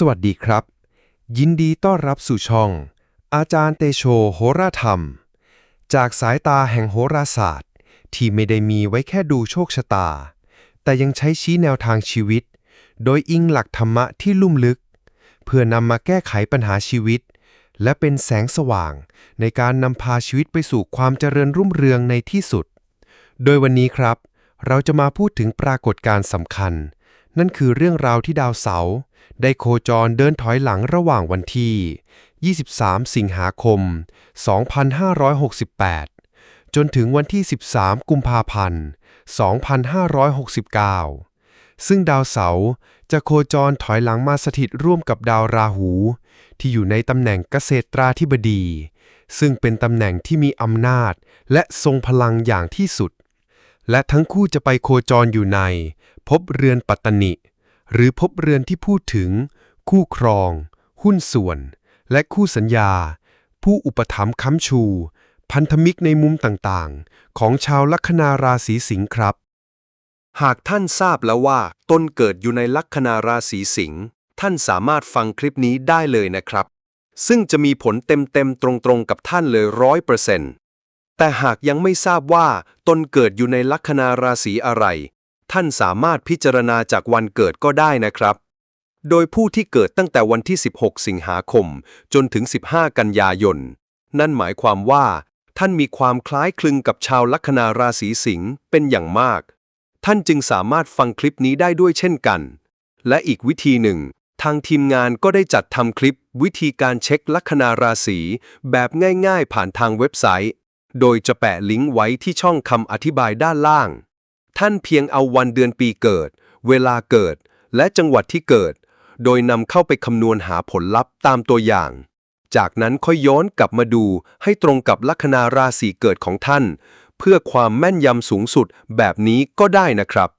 สวัสดีครับ ยินดีต้อนรับสู่ช่อง อาจารย์เตโชโหราธรรม จากสายตาแห่งโหราศาสตร์ ที่ไม่ได้มีไว้แค่ดูโชคชะตา แต่ยังใช้ชี้แนวทางชีวิต โดยอิงหลักธรรมะที่ลุ่มลึก เพื่อนำมาแก้ไขปัญหาชีวิต และเป็นแสงสว่าง ในการนำพาชีวิตไปสู่ความเจริญรุ่งเรืองในที่สุด โดยวันนี้ครับ เราจะมาพูดถึงปรากฏการณ์สำคัญ นั่นคือเรื่องราวที่ดาวเสาร์ได้โคจรเดินถอยหลังระหว่างวันที่ 23 สิงหาคม 2568 จนถึงวันที่ 13 กุมภาพันธ์ 2569 ซึ่งดาวเสาร์จะโคจรถอยหลังมาสถิตร่วมกับดาวราหู ที่อยู่ในตำแหน่งเกษตราธิบดี ซึ่งเป็นตำแหน่งที่มีอำนาจและทรงพลังอย่างที่สุด และทั้งคู่จะไปโคจรอยู่ใน ภพเรือนปัตตนิ หรือภพเรือนที่พูดถึง คู่ครอง หุ้นส่วน และคู่สัญญา ผู้อุปถัมภ์ค้ำชู พันธมิกในมุมต่างๆ ของชาวลัคนาราศีสิงห์ครับ หากท่านทราบแล้วว่าตนเกิดอยู่ในลัคนาราศีสิงห์ท่านสามารถฟังคลิปนี้ได้เลยนะครับ ซึ่งจะมีผลเต็มๆ ตรงๆ กับท่านเลยร้อยเปอร์เซ็นต์แต่หากยังไม่ทราบว่าตนเกิดอยู่ในลัคนาราศีอะไร ท่านสามารถพิจารณาจากวันเกิดก็ได้นะครับ โดยผู้ที่เกิดตั้งแต่วันที่ 16 สิงหาคม จนถึง 15 กันยายน นั่นหมายความว่า ท่านมีความคล้ายคลึงกับชาวลัคนาราศีสิงห์เป็นอย่างมาก ท่านจึงสามารถฟังคลิปนี้ได้ด้วยเช่นกัน และอีกวิธีหนึ่ง ทางทีมงานก็ได้จัดทำคลิปวิธีการเช็คลัคนาราศีแบบง่าย ๆ ผ่านทางเว็บไซต์ โดยจะแปะลิงก์ไว้ที่ช่องคำอธิบายด้านล่าง ท่านเพียงเอาวันเดือนปีเกิด เวลาเกิด และจังหวัดที่เกิด โดยนำเข้าไปคำนวณหาผลลัพธ์ตามตัวอย่าง จากนั้นค่อยย้อนกลับมาดูให้ตรงกับลัคนาราศีเกิดของท่าน เพื่อความแม่นยำสูงสุดแบบนี้ก็ได้นะครับ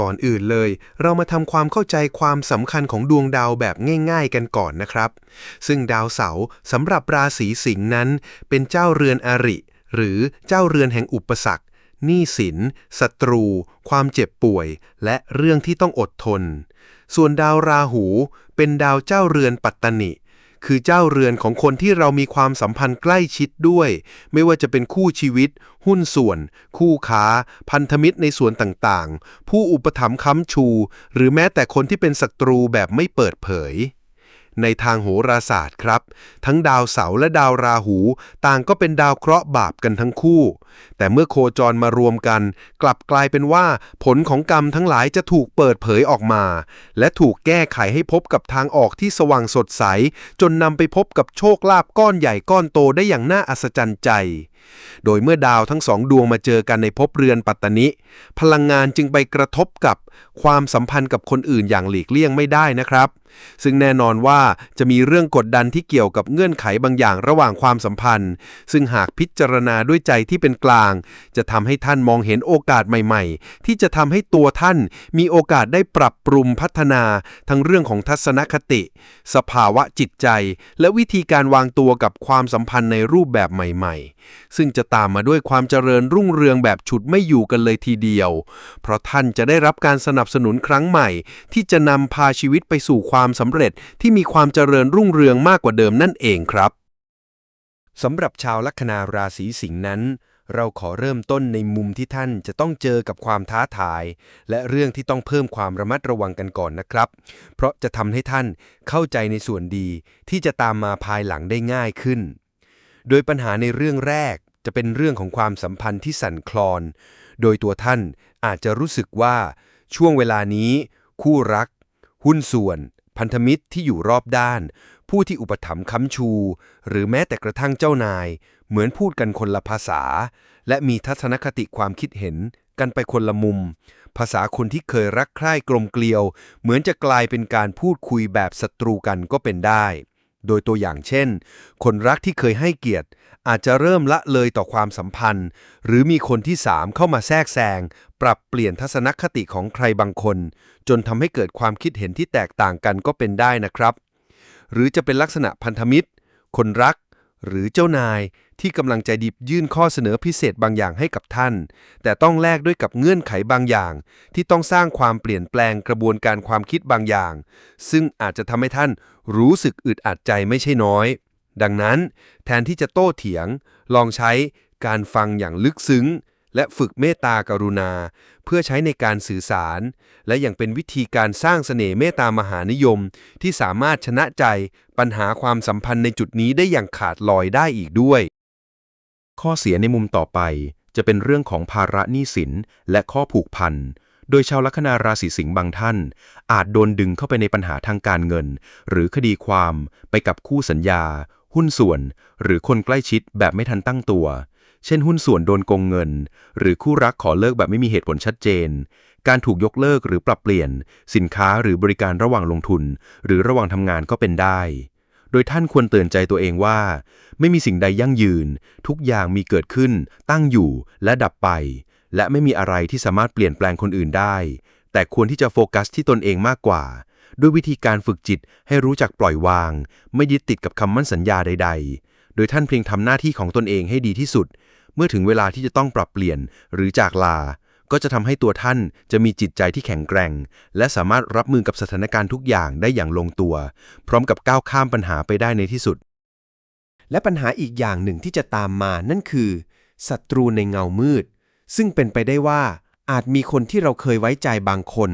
ก่อนอื่นเลย เรามาทำความเข้าใจความสำคัญของดวงดาวแบบง่าย ๆ กันก่อนนะครับ ซึ่งดาวเสาร์สำหรับราศีสิงห์นั้น เป็นเจ้าเรือนอริ หรือเจ้าเรือนแห่งอุปสรรค หนี้สิน ศัตรู ความเจ็บป่วย และเรื่องที่ต้องอดทน ส่วนดาวราหู เป็นดาวเจ้าเรือนปัตตนิคือเจ้าเรือนของคนที่เรามีความสัมพันธ์ใกล้ชิดด้วย ไม่ว่าจะเป็นคู่ชีวิต หุ้นส่วน คู่ค้า พันธมิตรในส่วนต่างๆ ผู้อุปถัมภ์ค้ำชู หรือแม้แต่คนที่เป็นศัตรูแบบไม่เปิดเผย ในทางโหราศาสตร์ครับ ทั้งดาวเสาร์และดาวราหู ต่างก็เป็นดาวเคราะห์บาปกันทั้งคู่ แต่เมื่อโคจรมารวมกัน กลับกลายเป็นว่า ผลของกรรมทั้งหลายจะถูกเปิดเผยออกมา และถูกแก้ไขให้พบกับทางออกที่สว่างสดใส จนนำไปพบกับโชคลาภก้อนใหญ่ก้อนโตได้อย่างน่าอัศจรรย์ใจ โดยเมื่อดาวทั้งสองดวงมาเจอกันในภพเรือนปัตตนิ พลังงานจึงไปกระทบกับความสัมพันธ์กับคนอื่นอย่างหลีกเลี่ยงไม่ได้นะครับ ซึ่งแน่นอนว่าจะมีเรื่องกดดันที่เกี่ยวกับเงื่อนไขบางอย่างระหว่างความสัมพันธ์ ซึ่งหากพิจารณาด้วยใจที่เป็นกลาง จะทำให้ท่านมองเห็นโอกาสใหม่ ๆ ที่จะทำให้ตัวท่านมีโอกาสได้ปรับปรุงพัฒนา ทั้งเรื่องของทัศนคติ สภาวะจิตใจ และวิธีการวางตัวกับความสัมพันธ์ในรูปแบบใหม่ ๆซึ่งจะตามมาด้วยความเจริญรุ่งเรืองแบบฉุดไม่อยู่กันเลยทีเดียว เพราะท่านจะได้รับการสนับสนุนครั้งใหม่ ที่จะนำพาชีวิตไปสู่ความสำเร็จที่มีความเจริญรุ่งเรืองมากกว่าเดิมนั่นเองครับสำหรับชาวลัคนาราศีสิงห์นั้น เราขอเริ่มต้นในมุมที่ท่านจะต้องเจอกับความท้าทาย และเรื่องที่ต้องเพิ่มความระมัดระวังกันก่อนนะครับ เพราะจะทำให้ท่านเข้าใจในส่วนดีที่จะตามมาภายหลังได้ง่ายขึ้น โดยปัญหาในเรื่องแรก จะเป็นเรื่องของความสัมพันธ์ที่สั่นคลอน โดยตัวท่านอาจจะรู้สึกว่าช่วงเวลานี้ คู่รัก หุ้นส่วน พันธมิตรที่อยู่รอบด้าน ผู้ที่อุปถัมภ์ค้ำชู หรือแม้แต่กระทั่งเจ้านาย เหมือนพูดกันคนละภาษา และมีทัศนคติความคิดเห็นกันไปคนละมุม ภาษาคนที่เคยรักใคร่กลมเกลียว เหมือนจะกลายเป็นการพูดคุยแบบศัตรูกันก็เป็นได้ โดยตัวอย่างเช่น คนรักที่เคยให้เกียรติ อาจจะเริ่มละเลยต่อความสัมพันธ์ หรือมีคนที่สามเข้ามาแทรกแซง ปรับเปลี่ยนทัศนคติของใครบางคน จนทำให้เกิดความคิดเห็นที่แตกต่างกันก็เป็นได้นะครับ หรือจะเป็นลักษณะพันธมิตร คนรัก หรือเจ้านายที่กำลังใจดียื่นข้อเสนอพิเศษบางอย่างให้กับท่าน แต่ต้องแลกด้วยกับเงื่อนไขบางอย่าง ที่ต้องสร้างความเปลี่ยนแปลงกระบวนการความคิดบางอย่าง ซึ่งอาจจะทำให้ท่านรู้สึกอึดอัดใจไม่ใช่น้อย ดังนั้น แทนที่จะโต้เถียง ลองใช้การฟังอย่างลึกซึ้ง และฝึกเมตตากรุณา เพื่อใช้ในการสื่อสาร และยังเป็นวิธีการสร้างเสน่ห์เมตตามหานิยม ที่สามารถชนะใจปัญหาความสัมพันธ์ในจุดนี้ได้อย่างขาดลอยได้อีกด้วย ข้อเสียในมุมต่อไปจะเป็นเรื่องของภาระหนี้สินและข้อผูกพันโดยชาวลัคนาราศีสิงห์บางท่าน อาจโดนดึงเข้าไปในปัญหาทางการเงิน หรือคดีความไปกับคู่สัญญา หุ้นส่วน หรือคนใกล้ชิดแบบไม่ทันตั้งตัว เช่นหุ้นส่วนโดนโกงเงิน หรือคู่รักขอเลิกแบบไม่มีเหตุผลชัดเจน การถูกยกเลิกหรือปรับเปลี่ยน สินค้าหรือบริการระหว่างลงทุน หรือระหว่างทำงานก็เป็นได้ โดยท่านควรเตือนใจตัวเองว่า ไม่มีสิ่งใดยั่งยืน ทุกอย่างมีเกิดขึ้น ตั้งอยู่และดับไป และไม่มีอะไรที่สามารถเปลี่ยนแปลงคนอื่นได้ แต่ควรที่จะโฟกัสที่ตนเองมากกว่าด้วยวิธีการฝึกจิตให้รู้จักปล่อยวาง ไม่ยึดติดกับคำมั่นสัญญาใด ๆ โดยท่านเพียงทำหน้าที่ของตนเองให้ดีที่สุด เมื่อถึงเวลาที่จะต้องปรับเปลี่ยนหรือจากลา ก็จะทำให้ตัวท่านจะมีจิตใจที่แข็งแกร่ง และสามารถรับมือกับสถานการณ์ทุกอย่างได้อย่างลงตัว พร้อมกับก้าวข้ามปัญหาไปได้ในที่สุด และปัญหาอีกอย่างหนึ่งที่จะตามมานั่นคือศัตรูในเงามืด ซึ่งเป็นไปได้ว่าอาจมีคนที่เราเคยไว้ใจบางคน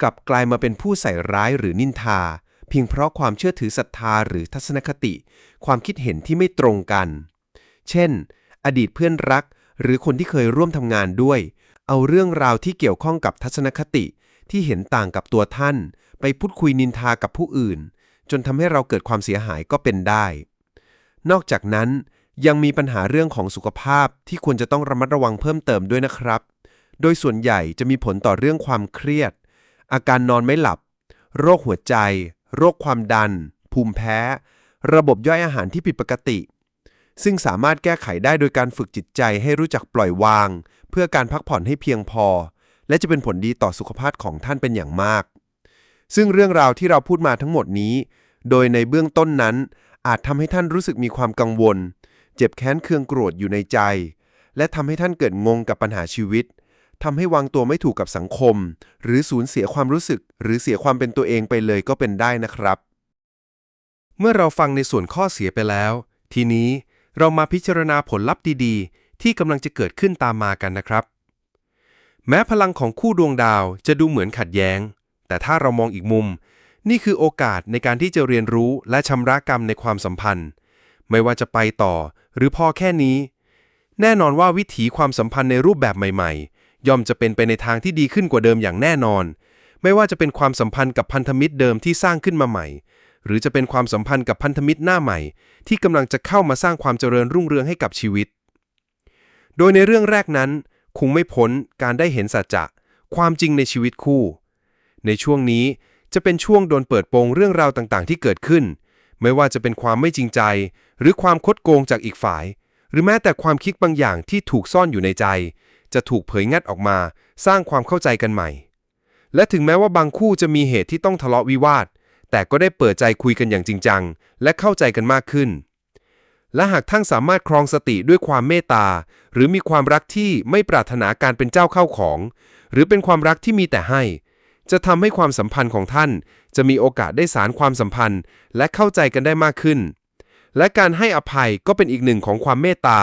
กลับกลายมาเป็นผู้ใส่ร้ายหรือนินทา เพียงเพราะความเชื่อถือศรัทธาหรือทัศนคติ ความคิดเห็นที่ไม่ตรงกัน เช่น อดีตเพื่อนรัก หรือคนที่เคยร่วมทำงานด้วย เอาเรื่องราวที่เกี่ยวข้องกับทัศนคติที่เห็นต่างกับตัวท่าน ไปพูดคุยนินทากับผู้อื่น จนทำให้เราเกิดความเสียหายก็เป็นได้ นอกจากนั้นยังมีปัญหาเรื่องของสุขภาพที่ควรจะต้องระมัดระวังเพิ่มเติมด้วยนะครับ โดยส่วนใหญ่จะมีผลต่อเรื่องความเครียด อาการนอนไม่หลับ โรคหัวใจ โรคความดัน ภูมิแพ้ ระบบย่อยอาหารที่ผิดปกติ ซึ่งสามารถแก้ไขได้โดยการฝึกจิตใจให้รู้จักปล่อยวาง เพื่อการพักผ่อนให้เพียงพอ และจะเป็นผลดีต่อสุขภาพของท่านเป็นอย่างมาก ซึ่งเรื่องราวที่เราพูดมาทั้งหมดนี้ โดยในเบื้องต้นนั้น อาจทำให้ท่านรู้สึกมีความกังวล เจ็บแค้นเคืองโกรธอยู่ในใจ และทำให้ท่านเกิดงงกับปัญหาชีวิตทำให้วางตัวไม่ถูกกับสังคม หรือสูญเสียความรู้สึก หรือเสียความเป็นตัวเองไปเลยก็เป็นได้นะครับ เมื่อเราฟังในส่วนข้อเสียไปแล้ว ทีนี้ เรามาพิจารณาผลลัพธ์ดีๆ ที่กำลังจะเกิดขึ้นตามมากันนะครับ แม้พลังของคู่ดวงดาวจะดูเหมือนขัดแย้ง แต่ถ้าเรามองอีกมุม นี่คือโอกาสในการที่จะเรียนรู้และชำระกรรมในความสัมพันธ์ ไม่ว่าจะไปต่อ หรือพอแค่นี้ แน่นอนว่าวิถีความสัมพันธ์ในรูปแบบใหม่ๆ ย่อมจะเป็นไปในทางที่ดีขึ้นกว่าเดิมอย่างแน่นอน ไม่ว่าจะเป็นความสัมพันธ์กับพันธมิตรเดิมที่สร้างขึ้นมาใหม่ หรือจะเป็นความสัมพันธ์กับพันธมิตรหน้าใหม่ ที่กำลังจะเข้ามาสร้างความเจริญรุ่งเรืองให้กับชีวิต โดยในเรื่องแรกนั้น คงไม่พ้นการได้เห็นสัจจะความจริงในชีวิตคู่ ในช่วงนี้จะเป็นช่วงโดนเปิดโปงเรื่องราวต่างๆ ที่เกิดขึ้น ไม่ว่าจะเป็นความไม่จริงใจ หรือความคดโกงจากอีกฝ่าย หรือแม้แต่ความคิดบางอย่างที่ถูกซ่อนอยู่ในใจ จะถูกเผยงัดออกมา สร้างความเข้าใจกันใหม่ และถึงแม้ว่าบางคู่จะมีเหตุที่ต้องทะเลาะวิวาท แต่ก็ได้เปิดใจคุยกันอย่างจริงจัง และเข้าใจกันมากขึ้น และหากท่านสามารถครองสติด้วยความเมตตา หรือมีความรักที่ไม่ปรารถนาการเป็นเจ้าเข้าของ หรือเป็นความรักที่มีแต่ให้ จะทำให้ความสัมพันธ์ของท่าน จะมีโอกาสได้สารความสัมพันธ์ และเข้าใจกันได้มากขึ้น และการให้อภัยก็เป็นอีกหนึ่งของความเมตตา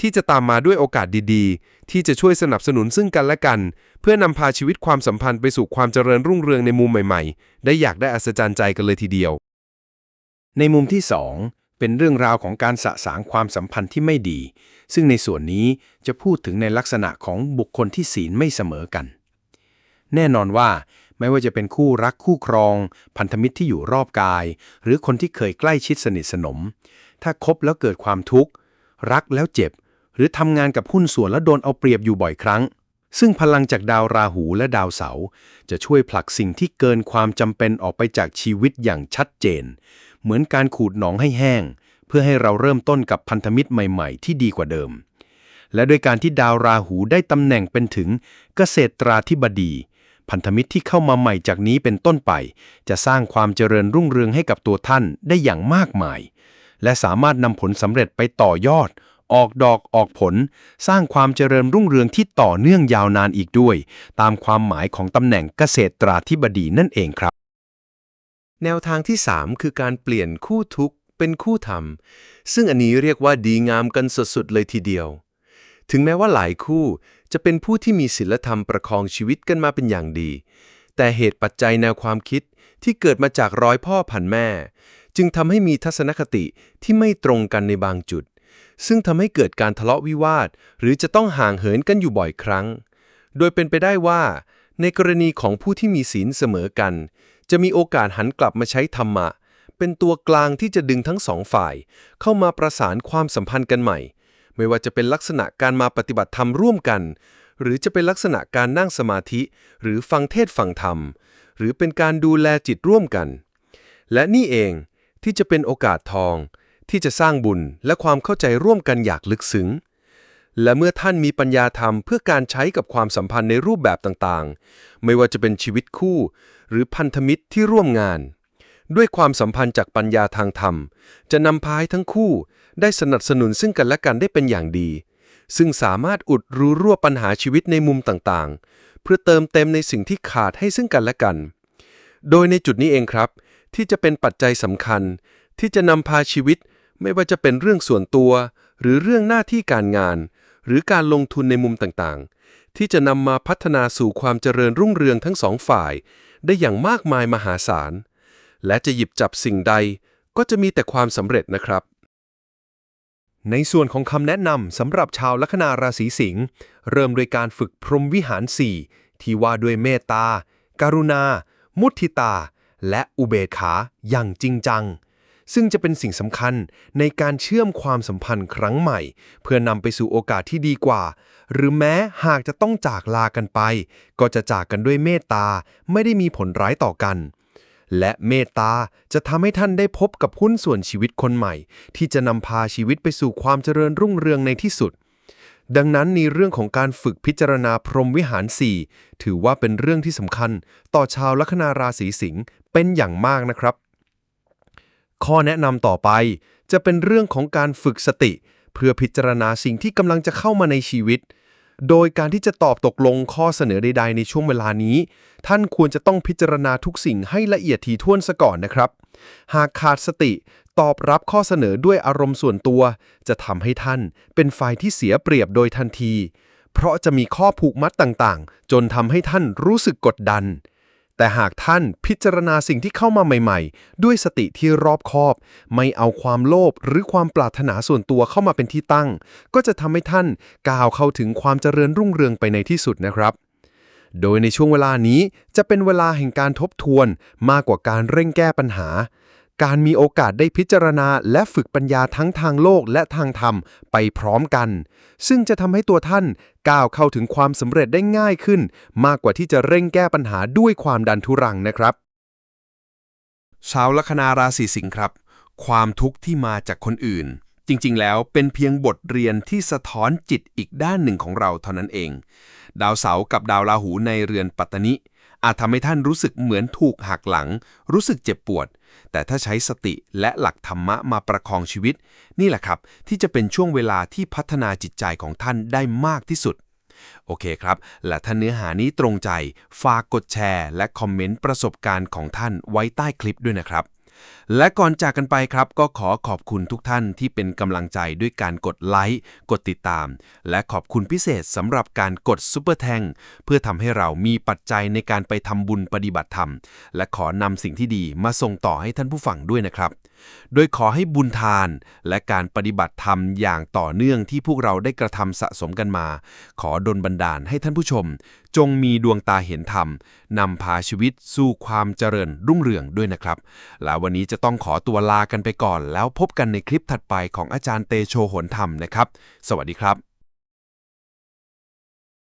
ที่จะตามมาด้วยโอกาสดีๆ ที่จะช่วยสนับสนุนซึ่งกันและกัน เพื่อนำพาชีวิตความสัมพันธ์ไปสู่ความเจริญรุ่งเรืองในมุมใหม่ๆ ได้อยากได้อัศจรรย์ใจกันเลยทีเดียว ในมุมที่ 2 เป็นเรื่องราวของการสะสางความสัมพันธ์ที่ไม่ดี ซึ่งในส่วนนี้จะพูดถึงในลักษณะของบุคคลที่ศีลไม่เสมอกัน แน่นอนว่า ไม่ว่าจะเป็นคู่รักคู่ครอง พันธมิตรที่อยู่รอบกาย หรือคนที่เคยใกล้ชิดสนิทสนม ถ้าคบแล้วเกิดความทุกข์ รักแล้วเจ็บ หรือทำงานกับหุ้นส่วนแล้วโดนเอาเปรียบอยู่บ่อยครั้ง ซึ่งพลังจากดาวราหูและดาวเสาร์จะช่วยผลักสิ่งที่เกินความจำเป็นออกไปจากชีวิตอย่างชัดเจน เหมือนการขูดหนองให้แห้ง เพื่อให้เราเริ่มต้นกับพันธมิตรใหม่ ๆ ที่ดีกว่าเดิมและโดยการที่ดาวราหูได้ตำแหน่งเป็นถึงเกษตราธิบดี พันธมิตรที่เข้ามาใหม่จากนี้เป็นต้นไป จะสร้างความเจริญรุ่งเรืองให้กับตัวท่านได้อย่างมากมาย และสามารถนำผลสำเร็จไปต่อยอด ออกดอกออกผล สร้างความเจริญรุ่งเรืองที่ต่อเนื่องยาวนานอีกด้วย ตามความหมายของตำแหน่งเกษตราธิบดีนั่นเองครับ แนวทางที่ 3 คือการเปลี่ยนคู่ทุกข์เป็นคู่ธรรม ซึ่งอันนี้เรียกว่าดีงามกันสุดๆเลยทีเดียว ถึงแม้ว่าหลายคู่ จะเป็นผู้ที่มีศีลธรรมประคองชีวิตกันมาเป็นอย่างดี แต่เหตุปัจจัยแนวความคิดที่เกิดมาจากร้อยพ่อพันแม่ จึงทำให้มีทัศนคติที่ไม่ตรงกันในบางจุด ซึ่งทำให้เกิดการทะเลาะวิวาท หรือจะต้องห่างเหินกันอยู่บ่อยครั้ง โดยเป็นไปได้ว่า ในกรณีของผู้ที่มีศีลเสมอกัน จะมีโอกาสหันกลับมาใช้ธรรมะ เป็นตัวกลางที่จะดึงทั้งสองฝ่าย เข้ามาประสานความสัมพันธ์กันใหม่ ไม่ว่าจะเป็นลักษณะการมาปฏิบัติธรรมร่วมกัน หรือจะเป็นลักษณะการนั่งสมาธิ หรือฟังเทศฟังธรรม หรือเป็นการดูแลจิตร่วมกัน และนี่เองที่จะเป็นโอกาสทอง ที่จะสร้างบุญและความเข้าใจร่วมกันอยางลึกซึ้งและเมื่อท่านมีปัญญาธรรมเพื่อการใช้กับความสัมพันธ์ในรูปแบบต่างๆ ไม่ว่าจะเป็นชีวิตคู่ หรือพันธมิตรที่ร่วมงาน ด้วยความสัมพันธ์จากปัญญาทางธรรม จะนำพาให้ทั้งคู่ ได้สนับสนุนซึ่งกันและกันได้เป็นอย่างดี ซึ่งสามารถอุดรู้รั่วปัญหาชีวิตในมุมต่างๆ เพื่อเติมเต็มในสิ่งที่ขาดให้ซึ่งกันและกัน โดยในจุดนี้เองครับ ที่จะเป็นปัจจัยสำคัญ ที่จะนำพาชีวิต ไม่ว่าจะเป็นเรื่องส่วนตัว หรือเรื่องหน้าที่การงาน หรือการลงทุนในมุมต่างๆ ที่จะนำมาพัฒนาสู่ความเจริญรุ่งเรืองทั้งสองฝ่าย ได้อย่างมากมายมหาศาล และจะหยิบจับสิ่งใด ก็จะมีแต่ความสำเร็จนะครับ ในส่วนของคำแนะนำสำหรับชาวลัคนาราศีสิงห์เริ่มด้วยการฝึกพรหมวิหาร4ที่ว่าด้วยเมตตาการุณา มุทิตา และอุเบกขาอย่างจริงจัง ซึ่งจะเป็นสิ่งสำคัญในการเชื่อมความสัมพันธ์ครั้งใหม่ เพื่อนำไปสู่โอกาสที่ดีกว่า หรือแม้หากจะต้องจากลากันไป ก็จะจากกันด้วยเมตตาไม่ได้มีผลร้ายต่อกัน และเมตตาจะทำให้ท่านได้พบกับหุ้นส่วนชีวิตคนใหม่ ที่จะนำพาชีวิตไปสู่ความเจริญรุ่งเรืองในที่สุด ดังนั้นในเรื่องของการฝึกพิจารณาพรหมวิหาร4ถือว่าเป็นเรื่องที่สำคัญ ต่อชาวลัคนาราศีสิงห์เป็นอย่างมากนะครับ ข้อแนะนำต่อไป จะเป็นเรื่องของการฝึกสติ เพื่อพิจารณาสิ่งที่กำลังจะเข้ามาในชีวิต โดยการที่จะตอบตกลงข้อเสนอใด ๆ ในช่วงเวลานี้ ท่านควรจะต้องพิจารณาทุกสิ่งให้ละเอียดถี่ถ้วนซะก่อนนะครับ หากขาดสติตอบรับข้อเสนอด้วยอารมณ์ส่วนตัว จะทำให้ท่านเป็นฝ่ายที่เสียเปรียบโดยทันที เพราะจะมีข้อผูกมัดต่างๆ จนทำให้ท่านรู้สึกกดดัน แต่หากท่านพิจารณาสิ่งที่เข้ามาใหม่ๆ ด้วยสติที่รอบคอบ ไม่เอาความโลภหรือความปรารถนาส่วนตัวเข้ามาเป็นที่ตั้ง ก็จะทำให้ท่านก้าวเข้าถึงความเจริญรุ่งเรืองไปในที่สุดนะครับ โดยในช่วงเวลานี้จะเป็นเวลาแห่งการทบทวนมากกว่าการเร่งแก้ปัญหา การมีโอกาสได้พิจารณาและฝึกปัญญาทั้งทางโลกและทางธรรมไปพร้อมกัน ซึ่งจะทำให้ตัวท่านก้าวเข้าถึงความสำเร็จได้ง่ายขึ้น มากกว่าที่จะเร่งแก้ปัญหาด้วยความดันทุรังนะครับ ชาวลัคนาราศีสิงห์ครับ ความทุกข์ที่มาจากคนอื่น จริงๆ แล้วเป็นเพียงบทเรียนที่สะท้อนจิตอีกด้านหนึ่งของเราเท่านั้นเอง ดาวเสาร์กับดาวราหูในเรือนปัตตนิ อาจทำให้ท่านรู้สึกเหมือนถูกหักหลัง รู้สึกเจ็บปวด แต่ถ้าใช้สติและหลักธรรมะมาประคองชีวิต นี่แหละครับ ที่จะเป็นช่วงเวลาที่พัฒนาจิตใจของท่านได้มากที่สุด โอเคครับ และถ้าเนื้อหานี้ตรงใจ ฝากกดแชร์ และคอมเมนต์ประสบการณ์ของท่านไว้ใต้คลิปด้วยนะครับ และก่อนจากกันไปครับ ก็ขอขอบคุณทุกท่านที่เป็นกำลังใจด้วยการกดไลค์กดติดตาม และขอบคุณพิเศษสำหรับการกดซุปเปอร์แทงเพื่อทำให้เรามีปัจจัยในการไปทำบุญปฏิบัติธรรม และขอนำสิ่งที่ดีมาส่งต่อให้ท่านผู้ฟังด้วยนะครับโดยขอให้บุญทานและการปฏิบัติธรรมอย่างต่อเนื่องที่พวกเราได้กระทำสะสมกันมา ขอดลบันดาลให้ท่านผู้ชม จงมีดวงตาเห็นธรรมนำพาชีวิตสู่ความเจริญรุ่งเรืองด้วยนะครับ และวันนี้จะต้องขอตัวลากันไปก่อน แล้วพบกันในคลิปถัดไปของอาจารย์เตโชโหนธรรมนะครับ สวัสดีครับ